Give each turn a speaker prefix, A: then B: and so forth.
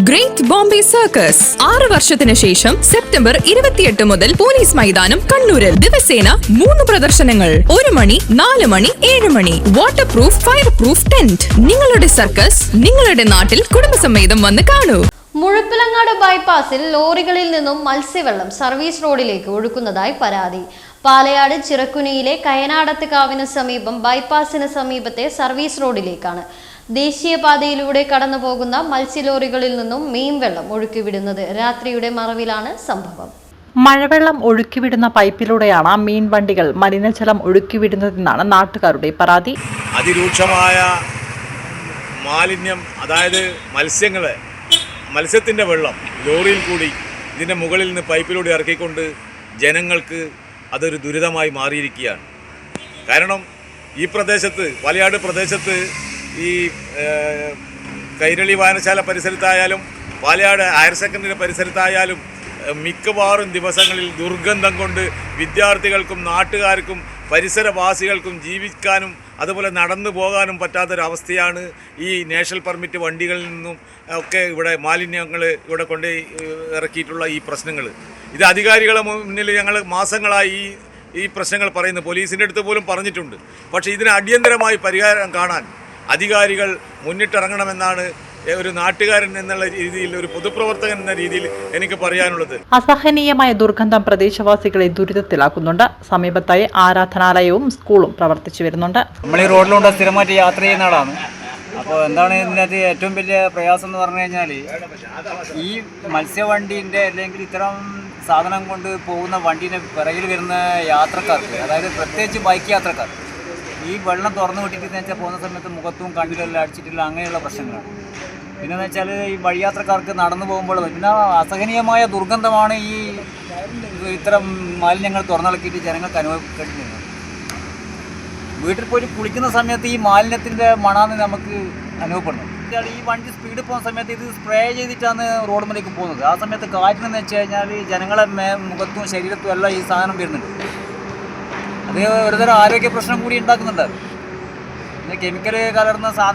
A: Great Bombay circus ആറ് വർഷത്തിന് ശേഷം സെപ്റ്റംബർ ഇരുപത്തിയെട്ട് മുതൽ പോലീസ് മൈതാനം കണ്ണൂരിൽ ദിവസേന മൂന്ന് പ്രദർശനങ്ങൾ. ഒരു മണി നാല് മണി ഏഴ് മണി. Waterproof fireproof tent നിങ്ങളുടെ സർക്കസ് നിങ്ങളുടെ നാട്ടിൽ കുടുംബസമേതം വന്ന് കാണൂ.
B: മുഴപ്പിലങ്ങാട് ബൈപ്പാസിൽ ലോറികളിൽ നിന്നും മത്സ്യവെള്ളം സർവീസ് റോഡിലേക്ക് ഒഴുക്കുന്നതായി പരാതി. പാലയാട് ചിറക്കുനിയിലെ കയനാടത്ത് കാവിന് സമീപം ബൈപ്പാസിന് സമീപത്തെ സർവീസ് റോഡിലേക്കാണ്. ദേശീയപാതയിലൂടെ കടന്നു പോകുന്ന മത്സ്യലോറികളിൽ നിന്നും മീൻ വെള്ളം ഒഴുക്കിവിടുന്നത് രാത്രിയുടെ മറവിലാണ് സംഭവം.
C: മഴവെള്ളം ഒഴുക്കിവിടുന്ന പൈപ്പിലൂടെയാണ് മീൻ വണ്ടികൾ മലിനജലം ഒഴുക്കിവിടുന്നതെന്നാണ് നാട്ടുകാരുടെ പരാതി.
D: അതിരൂക്ഷമായ മാലിന്യം അതായത് മത്സ്യങ്ങളെ മത്സ്യത്തിന്റെ വെള്ളം ലോറിയിൽ കൂടി ഇതിന്റെ മുകളിൽ നിന്ന് പൈപ്പിലൂടെ ഇറക്കിക്കൊണ്ട് ജനങ്ങൾക്ക് അതൊരു ദുരിതമായി മാറിയിരിക്കുകയാണ്. കാരണം ഈ പ്രദേശത്ത് വലയാട് പ്രദേശത്ത് ഈ കൈരളി വായനശാല പരിസരത്തായാലും പാലയാട് ഹയർ സെക്കൻഡറി പരിസരത്തായാലും മിക്കവാറും ദിവസങ്ങളിൽ ദുർഗന്ധം കൊണ്ട് വിദ്യാർത്ഥികൾക്കും നാട്ടുകാർക്കും പരിസരവാസികൾക്കും ജീവിക്കാനും അതുപോലെ നടന്നു പോകാനും പറ്റാത്തൊരവസ്ഥയാണ് ഈ നാഷണൽ പെർമിറ്റ് വണ്ടികളിൽ നിന്നും ഒക്കെ ഇവിടെ മാലിന്യങ്ങൾ ഇവിടെ കൊണ്ട് ഇറക്കിയിട്ടുള്ള ഈ പ്രശ്നങ്ങൾ ഇത് അധികാരികളെ മുന്നിൽ ഞങ്ങൾ മാസങ്ങളായി ഈ പ്രശ്നങ്ങൾ പറയുന്നു. പോലീസിന്റെ അടുത്ത് പോലും പറഞ്ഞിട്ടുണ്ട്. പക്ഷേ ഇതിന് അടിയന്തരമായി പരിഹാരം കാണാൻ അധികാരികൾ മുന്നിട്ടിറങ്ങണമെന്നാണ് ഒരു നാട്ടുകാരൻ എന്നുള്ള രീതിയിൽ ഒരു പൊതുപ്രവർത്തകൻ എന്ന രീതിയിൽ എനിക്ക് പറയാനുള്ളത്.
C: അസഹനീയമായ ദുർഗന്ധം പ്രദേശവാസികളെ ദുരിതത്തിലാക്കുന്നുണ്ട്. സമീപത്തായി ആരാധനാലയവും സ്കൂളും പ്രവർത്തിച്ചു വരുന്നുണ്ട്.
E: നമ്മൾ ഈ റോഡിലൂടെ സ്ഥിരമായിട്ട് യാത്ര ചെയ്യുന്ന ആളാണ്. അപ്പോൾ എന്താണ് ഇതിനകത്ത് ഏറ്റവും വലിയ പ്രയാസം എന്ന് പറഞ്ഞു കഴിഞ്ഞാൽ ഈ മത്സ്യവണ്ടീന്റെ അല്ലെങ്കിൽ ഇത്തരം സാധനം കൊണ്ട് പോകുന്ന വണ്ടീന്റെ പിറകിൽ വരുന്ന യാത്രക്കാർക്ക് അതായത് പ്രത്യേകിച്ച് ബൈക്ക് യാത്രക്കാർ ഈ വെള്ളം തുറന്നു വിട്ടിട്ട് എന്ന് വെച്ചാൽ പോകുന്ന സമയത്ത് മുഖത്തും കണ്ണിലെല്ലാം അടിച്ചിട്ടില്ല അങ്ങനെയുള്ള പ്രശ്നങ്ങളാണ്. പിന്നെന്ന് വെച്ചാൽ ഈ വഴിയാത്രക്കാർക്ക് നടന്നു പോകുമ്പോൾ പിന്നെ അസഹനീയമായ ദുർഗന്ധമാണ് ഈ ഇത്തരം മാലിന്യങ്ങൾ തുറന്നിളക്കിയിട്ട് ജനങ്ങൾക്ക് അനുഭവപ്പെട്ടിരുന്നത് വീട്ടിൽ പോയിട്ട് കുളിക്കുന്ന സമയത്ത് ഈ മാലിന്യത്തിന്റെ മണാന്ന് നമുക്ക് അനുഭവപ്പെടുന്നു. ഈ വണ്ടി സ്പീഡ് പോകുന്ന സമയത്ത് ഇത് സ്പ്രേ ചെയ്തിട്ടാണ് റോഡ് മേലേക്ക് പോകുന്നത്. ആ സമയത്ത് കാറ്റിനെന്ന് വെച്ച് കഴിഞ്ഞാൽ ജനങ്ങളെ മുഖത്തും ശരീരത്തും എല്ലാം ഈ സാധനം വരുന്നുണ്ട്. അത് ഒരുതരം ആരോഗ്യ പ്രശ്നം കൂടി ഉണ്ടാക്കുന്നുണ്ട്. കെമിക്കൽ കലർന്ന സാധനം